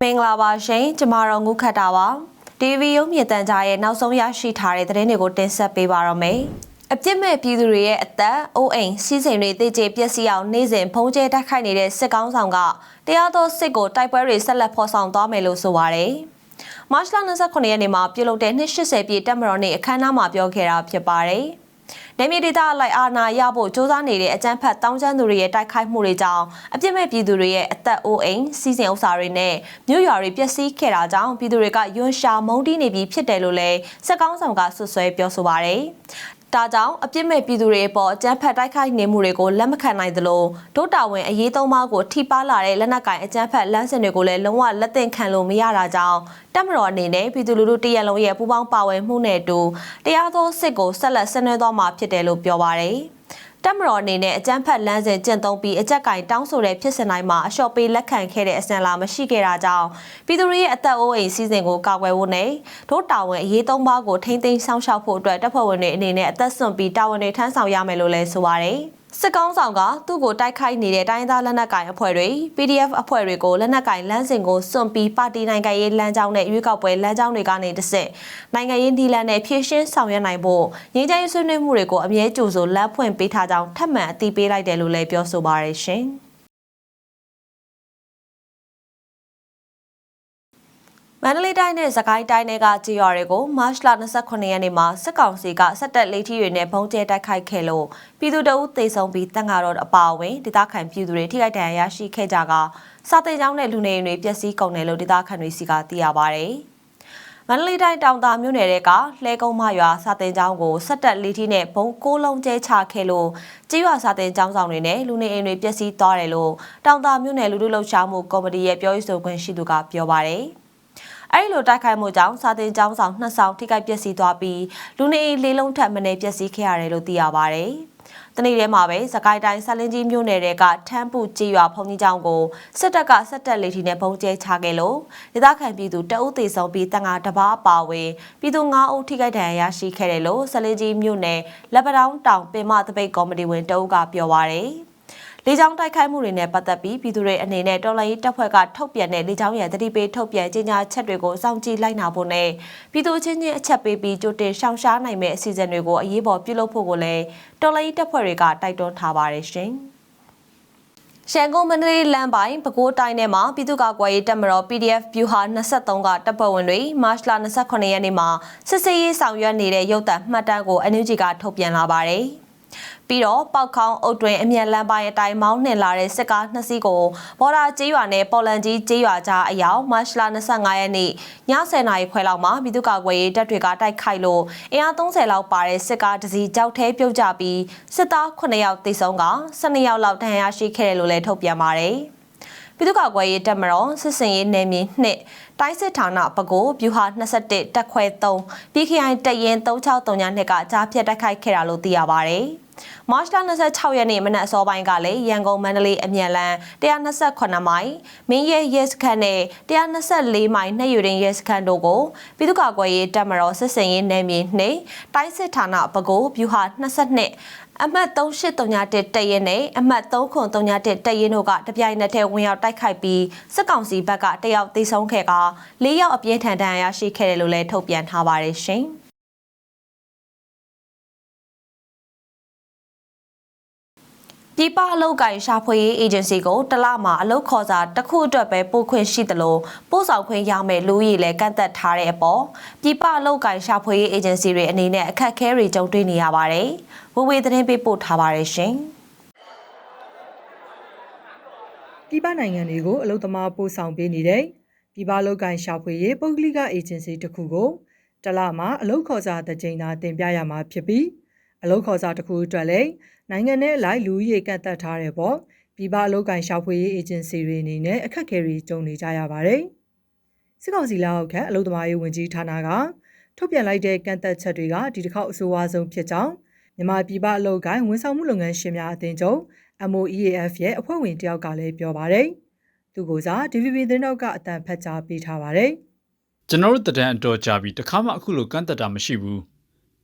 မင်္ဂလာပါရှင်ကျမတို့ငုခတ်တာပါ TV ရုံးမြင့်တန်ကြားရဲ့နောက်ဆုံးရရှိထားတဲ့သတင်းတွေကိုတင်ဆက်ပေးပါရမယ်အပြစ်မဲ့ပြည်သူတွေရဲ့အသက်အိုးအိမ်စီးစိမ်တွေတိတ်ကျပျက်စီးအောင်နေ့စဉ်ဖုံးကျဲတိုက်ခိုက်နေတဲ့စစ်ကောင်းဆောင်ကတရားတော်စစ်ကိုတိုက်ပွဲတွေဆက်လက်ဖော်ဆောင်သွားမယ်လို့ဆိုပါတယ်မတ်လ29ရက်နေ့မှာပြုလုပ်တဲ့280ပြည့်တက်မတော်နေ့အခမ်းအနားမှာပြောခဲ့တာဖြစ်ပါတယ်။ နေမြေဒေတာလိုက်အာနာရဖို့စ조사နေတဲ့အကြမ်းဖက်တောင်းကျမ်းသူတွေရဲ့တိုက်ခိုက်မှုတွေကြောင့်အပြစ်မဲ့ပြည်သူတွေရဲ့အသက်အိုးအိမ်စီးစိမ်ဥစ္စာတွေနဲ့မြို့ရွာတွေပျက်စီးခဲ့တာကြောင့်ပြည်သူတွေကယွန်းရှာမုန်းတီးနေပြီးဖြစ်တယ်လို့လည်းစက်ကောင်းဆောင်ကဆွဆွဲပြောဆိုပါတယ်။ ဒါကြောင့်အပြစ်မဲ့ပြည်သူတွေအပေါ်အကြမ်းဖက်တိုက်ခိုက်နေမှုတွေကိုလက်မခံနိုင်သလိုဒုတာဝန်အရေးသုံးပါးကိုထိပါလာတဲ့လက်နက်ကင်အကြမ်းဖက်လမ်းစဉ်တွေကိုလည်းလုံးဝလက်သင့်ခံလို့မရတာကြောင့်တက်မတော်အနေနဲ့ပြည်သူလူထုတရက်လုံးရဲ့ပူးပေါင်းပါဝင်မှုနဲ့အတူတရားသောစစ်ကိုဆက်လက်ဆင်နွှဲသွားမှာဖြစ်တယ်လို့ပြောပါရယ် တက်မတော်အနေနဲ့အကြမ်းဖက်လမ်းစဉ်ကျင့်သုံးပြီးအကြက်ကင်တောင်းဆိုတဲ့ဖြစ်စဉ်တိုင်းမှာအလျှော့ပေးလက်ခံခဲ့တဲ့အစဉ်လာမရှိခဲ့တာကြောင့်ပြည်သူတွေရဲ့အသက်အိုးအိမ်စီစဉ်ကိုကာကွယ်ဖို့နဲ့ဒို့တာဝန်အရေးသုံးပါးကိုထိမ့်သိမ်းဆောင်ရှောက်ဖို့အတွက်တပ်ဖွဲ့ဝင်တွေအနေနဲ့အသက်ဆွန့်ပြီးတာဝန်တွေထမ်းဆောင်ရမယ်လို့လည်းဆိုပါတယ် စစ်ကောင်းဆောင်ကသူ့ကိုတိုက်ခိုက်နေတဲ့တိုင်းသားလက်နက်ကိုင်အဖွဲ့တွေ PDF အဖွဲ့တွေကိုလက်နက်ကိုင်လမ်းစဉ်ကိုစွန့်ပြီးပါတီနိုင်ငံရေးလမ်းကြောင်းနဲ့ရွေးကောက်ပွဲလမ်းကြောင်းတွေကနေတစ်ဆင့်နိုင်ငံရေးဒီလန်နဲ့ဖြည့်ရှင်းဆောင်ရွက်နိုင်ဖို့ငြိမ်းချမ်းရေးဆွေးနွေးမှုတွေကိုအမြဲကြိုဆိုလမ်းဖွင့်ပေးထားကြောင်းထပ်မံအသိပေးလိုက်တယ်လို့လည်းပြောဆိုပါရရှင်။ မန္တလေးတိုင်းနဲ့စကိုင်းတိုင်းတွေကကြေးရွာတွေကိုမတ်လ29ရက်နေ့မှာစစ်ကောင်စီကစက်တက်လေးထီတွေနဲ့ဘုံကျဲတိုက်ခိုက်ခဲ့လို့ပြည်သူတအုပ်သေဆုံးပြီးတန်ဃာတော်အပါအဝင်ဒေသခံပြည်သူတွေထိခိုက်ဒဏ်ရာရရှိခဲ့ကြကစာသိမ်းကျောင်းနဲ့လူနေအိမ်တွေပျက်စီးကုန်တယ်လို့ဒေသခံတွေစီကသိရပါဗျ။မန္တလေးတိုင်းတောင်တာမြို့နယ်တွေကလှဲကုန်းမရွာစာတင်ကျောင်းကိုစက်တက်လေးထီနဲ့ဘုံကိုးလုံးကျဲချခဲ့လို့ကြေးရွာစာတင်ကျောင်းဆောင်တွေနဲ့လူနေအိမ်တွေပျက်စီးသွားတယ်လို့တောင်တာမြို့နယ်လူထုလှုပ်ရှားမှုကော်မတီရဲ့ပြောရေးဆိုခွင့်ရှိသူကပြောပါတယ်။ အဲဒီလိုတိုက်ခိုက်မှုကြောင့်စာတင်ကျောင်းဆောင်နှစ်ဆောင်ထိခိုက်ပျက်စီးသွားပြီးလူနေအိမ်လေးလုံးထပ်မံပျက်စီးခဲ့ရတယ်လို့သိရပါဗျ။တနေ့တည်းမှာပဲစကိုင်းတိုင်းဆက်လင်းကြီးမြို့နယ်တွေကထမ်းပူကြေးရွာဖုန်ကြီးကျောင်းကိုစစ်တပ်ကစစ်တပ်လေးထီနဲ့ပုံကျဲချခဲ့လို့ဒေသခံပြည်သူတအုပ်သေးဆုံးပြီးတန်ငါတပားပါဝင်ပြည်သူ9ဦးထိခိုက်ဒဏ်ရာရရှိခဲ့တယ်လို့ဆက်လင်းကြီးမြို့နယ်လက်ပတောင်းတောင်ပင်မတပိတ်ကော်မတီဝင်တအုပ်ကပြောပါရယ် လေကြောင်းတိုက်ခိုက်မှုတွေနဲ့ပတ်သက်ပြီးပြည်သူတွေအနေနဲ့တော်လှန်ရေးတပ်ဖွဲ့ကထုတ်ပြန်တဲ့လေကြောင်းရန်တတိပေးထုတ်ပြန်ကြေညာချက်တွေကိုစောင့်ကြည့်လိုက်နာဖို့နဲ့ပြည်သူချင်းချင်းအချက်ပေးပြီးကြိုတင်ရှောင်ရှားနိုင်မဲ့အစီအစဉ်တွေကိုအရေးပေါ်ပြုလုပ်ဖို့ကိုလည်းတော်လှန်ရေးတပ်ဖွဲ့တွေကတိုက်တွန်းထားပါတယ်ရှင်။ရှန်ကုန်မန္တလေးလမ်းပိုင်းပဲခူးတိုင်းထဲမှာပြည်သူ့ကာကွယ်ရေးတပ်မတော် PDF ဗျူဟာ23ကတပ်ဖွဲ့ဝင်တွေမတ်လ28ရက်နေ့မှာစစ်စေးရေးဆောင်ရွက်နေတဲ့ရုပ်သံမှတ်တမ်းကို NUG ကထုတ်ပြန်လာပါတယ်။ ပြီးတော့ပောက်ခေါင်းအုတ်တွင်အမြန်လမ်းပိုင်းအတိုင်းမောင်းနှင်လာတဲ့စစ်ကားနှစ်စီးကိုဘော်ဒါကျေးရွာနဲ့ပေါ်လန်ကြီးကျေးရွာကြားအရောက်မတ်လ25ရက်နေ့ည10:00နာရီခွဲလောက်မှာပြည်သူ့ကာကွယ်ရေးတပ်တွေကတိုက်ခိုက်လို့အင်အား30လောက်ပါတဲ့စစ်ကားတစ်စီးကြောက်ထဲပြုတ်ကျပြီးစစ်သား9ယောက်သေဆုံးက12ယောက်လောက်ဒဏ်ရာရှိခဲ့တယ်လို့လည်းထုတ်ပြန်ပါတယ်။ ပြည်သူ့ကာကွယ်ရေးတပ်မတော်စစ်စင်ရေးနယ်မြေ2တိုင်းစစ်ဌာနပကိုဗျူဟာ21တက်ခွဲ3ပြည်ခိုင်တရင်363ညနှစ်ကကြားဖြတ်တိုက်ခိုက်ခဲ့တာလို့သိရပါတယ်။ မတ်လ26ရက်နေ့မနက်အစောပိုင်းကလည်းရန်ကုန်မန္တလေးအမြန်လမ်း128မိုင်မင်းရဲရဲစခန်းနဲ့124မိုင်နှက်ယူရင်ရဲစခန်းတို့ကိုပြည်သူ့ကာကွယ်ရေးတပ်မတော်စစ်စင်ရေးနယ်မြေနှင့်တိုင်းစစ်ဌာနပကိုဗျူဟာ22အမှတ်3831တရင်နဲ့အမှတ်3931တရင်တို့ကတပြိုင်နက်တည်းဝင်ရောက်တိုက်ခိုက်ပြီးစစ်ကောင်စီဘက်ကတယောက်သေဆုံးခဲ့က၄ယောက်အပြင်းထန်ဒဏ်ရာရရှိခဲ့တယ်လို့လည်းထုတ်ပြန်ထားပါတယ်ရှင်။ ပြည်ပအလုပ်ကိုင်ရှာဖွေရေးအေဂျင်စီကိုတလမှာအလုပ်ခေါ်စာတစ်ခုအတွက်ပဲပို့ခွင့်ရှိသလိုပို့ဆောင်ခွင့်ရမယ်လို့ရည်လည်းကန့်သက်ထားတဲ့အပေါ်ပြည်ပအလုပ်ကိုင်ရှာဖွေရေးအေဂျင်စီတွေအနေနဲ့အခက်အခဲတွေကြုံတွေ့နေရပါတယ်။ဝေဝေသတင်းပေးပို့ထားပါတယ်ရှင်။ပြည်ပနိုင်ငံတွေကိုအလုပ်သမားပို့ဆောင်ပေးနေတဲ့ပြည်ပအလုပ်ကိုင်ရှာဖွေရေးပုဂ္ဂလိကအေဂျင်စီတစ်ခုကိုတလမှာအလုပ်ခေါ်စာတစ်ကြိမ်သာတင်ပြရမှာဖြစ်ပြီး အလုပ်ခေါ်စာတစ်ခုအတွက်လည်းနိုင်ငံနဲ့လိုက်လူရေးကန့်သက်ထားတဲ့ပေါ့ပြည်ပအလုပ်ကိုင်ရှာဖွေရေးအေဂျင်စီတွေအနေနဲ့အခက်အခဲတွေကြုံနေကြရပါတယ်။စစ်ကောင်စီလက်အောက်ခံအလုပ်သမားရေးဝန်ကြီးဌာနကထုတ်ပြန်လိုက်တဲ့ကန့်သက်ချက်တွေကဒီတစ်ခေါက်အဆိုအဝါဆုံးဖြစ်ကြောင်းမြန်မာပြည်ပအလုပ်ကိုင်ဝန်ဆောင်မှုလုပ်ငန်းရှင်များအသင်းချုပ် MOEAF ရဲ့အဖွဲ့ဝင်တယောက်ကလည်းပြောပါတယ်။သူကိုစား DVB သတင်းတော့ကအတန်ဖတ်ကြားပေးထားပါတယ်။ကျွန်တော်တို့တံအတော်ကြာပြီတခါမှအခုလိုကန့်သက်တာမရှိဘူး။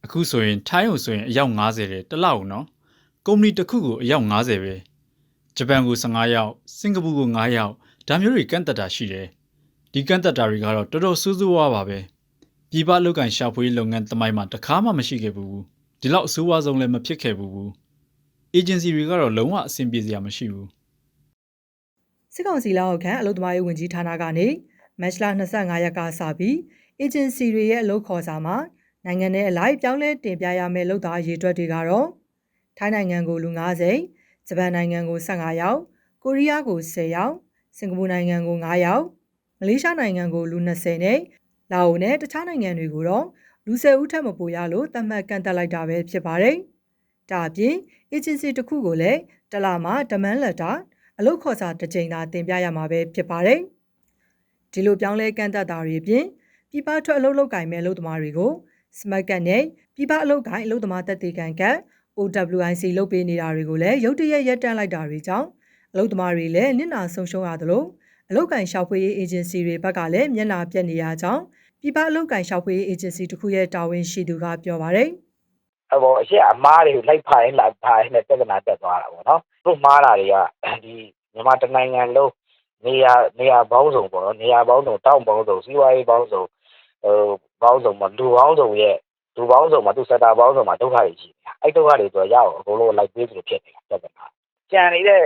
အခုဆိုရင်ထိုင်းကိုဆိုရင်အယောက်90တဲ့တလောက်နော်။ကုမ္ပဏီတစ်ခုကိုအယောက်90ပဲဂျပန်ကို15ယောက်စင်ကာပူကို9ယောက်ဒါမျိုးတွေကန့်သက်တာရှိတယ်ဒီကန့်သက်တာတွေကတော့တော်တော်ဆိုးဆိုးဝါးပါပဲပြည်ပအလုပ်ကန်ရှာဖွေလုပ်ငန်းတမိုင်းမှာတစ်ခါမှမရှိခဲ့ဘူးဒီလောက်အဆိုးဝါးဆုံးလည်းမဖြစ်ခဲ့ဘူးအေဂျင်စီတွေကတော့လုံးဝအဆင်ပြေစရာမရှိဘူးစစ်ကောင်စီလက်အောက်ခံအလုပ်သမားရေးဝန်ကြီးဌာနကနေမတ်လ25ရက်ကစပြီးအေဂျင်စီတွေရဲ့အလုပ်ခေါ်စာမှာ နိုင်ငံရဲ့အလိုက်ပြောင်းလဲတင်ပြရမယ့်လုပ်သားအရေးအတွက်တွေကတော့ထိုင်းနိုင်ငံကိုလူ90ဂျပန်နိုင်ငံကို15ယောက်ကိုရီးယားကို10ယောက်စင်ကာပူနိုင်ငံကို9ယောက်မလေးရှားနိုင်ငံကိုလူ20နဲ့လာအိုနဲ့တခြားနိုင်ငံတွေကိုတော့လူ10ဦးထက်မပိုရလို့သတ်မှတ်ကန့်သက်လိုက်တာပဲဖြစ်ပါတယ်။ဒါအပြင် agency တစ်ခုကိုလည်းတစ်လမှာ demand letter အလုပ်ခေါ်စာတစ်ကြိမ်သာတင်ပြရမှာပဲဖြစ်ပါတယ်။ဒီလိုပြောင်းလဲကန့်သက်တာတွေအပြင်ပြည်ပထွက်အလုပ်လုပ်ကင်မဲ့အလုပ်သမားတွေကို smart card နဲ့ပြည်ပအလုပ်ကင်အလုပ်သမားတက်တေကန်ကတ် OWIC လုပ်ပေးနေတာတွေကိုလည်းရုတ်တရက်ရပ်တန့်လိုက်တာတွေကြောင့်အလုပ်သမားတွေလည်းနစ်နာဆုံးရှုံးရသလိုအလုပ်ကင်ရှောက်ဖွေးရေး agency တွေဘက်ကလည်းမျက်နှာပြက်နေရကြောင်းပြည်ပအလုပ်ကင်ရှောက်ဖွေးရေး agency တစ်ခုရဲ့တာဝန်ရှိသူကပြောပါတယ်။အပေါ်အရှိအမားတွေကိုလိုက်ဖိုင်လာဖိုင်နဲ့ပြဿနာတက်သွားတာပေါ့နော်သူ့မားတာတွေကဒီမြန်မာတနိုင်ငံလုံးနေရာနေရာပေါင်းစုံပေါ့နော်နေရာပေါင်းစုံတောင်းပေါင်းစုံစီးပွားရေးပေါင်းစုံဟို ပေါင်းစုံမှာလူပေါင်းစုံရဲ့လူပေါင်းစုံမှာသူစက်တာပေါင်းစုံမှာဒုက္ခတွေရှိတယ်အဲ့ဒုက္ခတွေဆိုရအောင်အကုန်လုံးလိုက်ပေးသလိုဖြစ်နေတာပြဿနာကြံနေတဲ့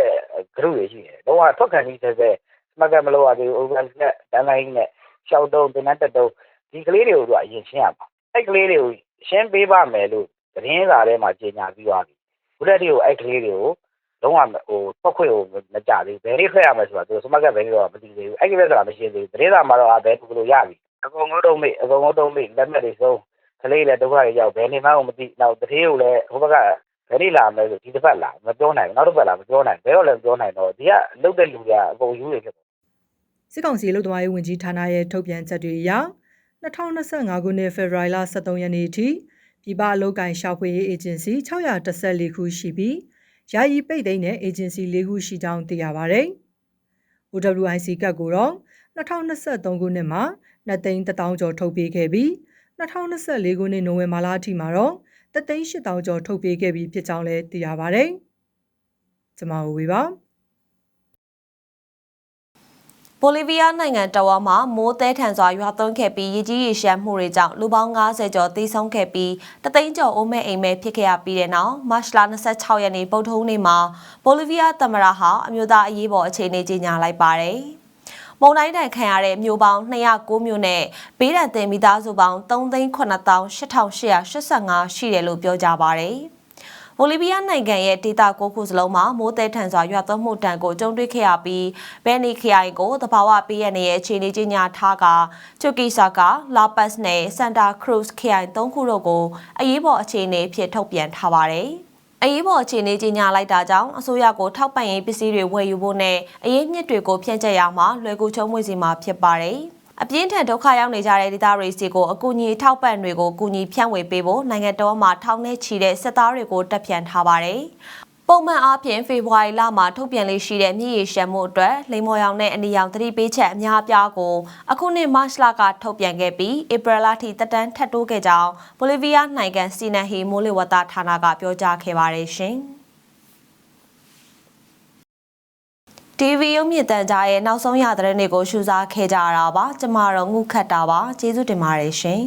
group တွေရှိတယ်တော့ကထွက်ခံပြီးဆက်ဆက်မှတ်ကမလို့ရသေးဘူး over နဲ့တန်းတိုင်းနဲ့ရှောက်တုံးတင်တက်တုံးဒီကလေးတွေကိုသူအရင်ရှင်းရမှာအဲ့ကလေးတွေကိုရှင်းပေးပါမယ်လို့သတင်းစာထဲမှာကြေညာပြီးသွားပြီဘုရက်တွေကိုအဲ့ကလေးတွေကိုလုံးဝဟိုထွက်ခွင့်ကိုမကြသေးဘူးဘယ်လေးထွက်ရမယ်ဆိုတာသူစမတ်ကဘယ်လေးတော့မသိသေးဘူးအဲ့ဒီပဲဆိုတာမရှိသေးဘူးသတင်းစာမှာတော့ဘယ်သူလို့ရပြီ အကုန်လုံးတော့မေ့အကုန်လုံးတော့မေ့လက်မှတ်တွေဆုံးကလေးလည်းဒုက္ခတွေရောက်ဘယ်နေမှမသိနောက်တတိယကိုလည်းဟိုဘက်ကဘယ်လေးလာမယ်ဆိုဒီတစ်ပတ်လာမပြောနိုင်ဘူးနောက်တစ်ပတ်လာမပြောနိုင်ဘယ်တော့လည်းမပြောနိုင်တော့ဒီကလုတ်တဲ့လူတွေကအကုန်ယူနေဖြစ်စစ်ကောင်စီအလုပ်သမားရေးဝန်ကြီးဌာနရဲ့ထုတ်ပြန်ချက်တွေအရ2025ခုနှစ်ဖေဖော်ဝါရီလ23ရက်နေ့အထိပြည်ပအလုပ်ကိုင်ရှာဖွေရေးအေဂျင်စီ614ခုရှိပြီးယာယီပိတ်သိမ်းတဲ့အေဂျင်စီ၄ခုရှိကြောင်းသိရပါဗျ။ OWIC ကတ်ကိုတော့ 2023ခုနှစ်မှာ2သိန်း1000ကျော်ထုတ်ပေးခဲ့ပြီး2024ခုနှစ်နိုဝင်ဘာလအထိမှာတော့3သိန်း8000ကျော်ထုတ်ပေးခဲ့ပြီးဖြစ်ကြောင်းလည်းသိရပါဗျ။ကျွန်မဝေပါဘိုလီးဗီးယားနိုင်ငံတဝါမှာမိုးတဲထန်စွာရွာသွန်းခဲ့ပြီးရေကြီးရေရှမ်းမှုတွေကြောင့်လူပေါင်း90ကျော်သေဆုံးခဲ့ပြီးတသိန်းကျော်အိုးမဲ့အိမ်မဲ့ဖြစ်ခဲ့ရပြီးတဲ့နောက်မတ်လ26ရက်နေ့ပုတ်ထုံးနေ့မှာဘိုလီးဗီးယားသမ္မတဟာအမျိုးသားအရေးပေါ်အခြေအနေကြီးညာလိုက်ပါတယ်။ မုံတိုင်းတန်ခံရတဲ့မြို့ပေါင်း209မြို့နဲ့ဘေးဒဏ်သင်မိသားစုပေါင်း3,98,8885ရှိတယ်လို့ပြောကြပါဗျ။ဘိုလီးဗီးယားနိုင်ငံရဲ့ဒေသကိုခုစလုံးမှာမိုးတဲထန်စွာရွာသွန်းမှုတန်ကိုကြုံတွေ့ခဲ့ရပြီးဘယ်နီခရိုင်ကိုတဘာဝပေးရတဲ့အခြေအနေကြီးညာထားကချူကီဆာကာလာပတ်စ်နဲ့စန်တာခရုစ်ခရိုင်၃ခုတို့ကိုအရေးပေါ်အခြေအနေဖြစ်ထုတ်ပြန်ထားပါတယ်။ အရေးပေါ်အခြေအနေကြီးညာလိုက်တာကြောင့်အစိုးရကိုထောက်ပံ့ရေးပစ္စည်းတွေဝယ်ယူဖို့နဲ့အရေးမြစ်တွေကိုဖြန့်ကျက်ရမှာလွယ်ကူချုံးမွေစီမှာဖြစ်ပါတယ်။အပြင်းထန်ဒုက္ခရောက်နေကြတဲ့ဒေသတွေစီကိုအကူအညီထောက်ပံ့တွေကိုကူညီဖြန့်ဝေပေးဖို့နိုင်ငံတော်မှာထောင်ထဲချီတဲ့စစ်သားတွေကိုတပ်ဖြန့်ထားပါတယ်။ ပုံမှန်အားဖြင့်ဖေဖော်ဝါရီလမှာထုတ်ပြန်လေးရှိတဲ့မြည်ရရှမ်းမှုအတွက်လိမ္မော်ရောင်နဲ့အနီရောင်သတိပေးချက်အများအပြားကိုအခုနှစ်မတ်လကထုတ်ပြန်ခဲ့ပြီးဧပြီလထိတက်တန်းထပ်တိုးခဲ့ကြောင်းဘိုလီးဗီးယားနိုင်ငံစီနန်ဟီမိုးလေဝသဌာနကပြောကြားခဲ့ပါတယ်ရှင်။ TV ရုံမြင့်တန်ကြားရဲ့နောက်ဆုံးရသတင်းတွေကိုရှုစားခဲ့ကြရတာပါကျမတို့ငုခတ်တာပါကျေးဇူးတင်ပါတယ်ရှင်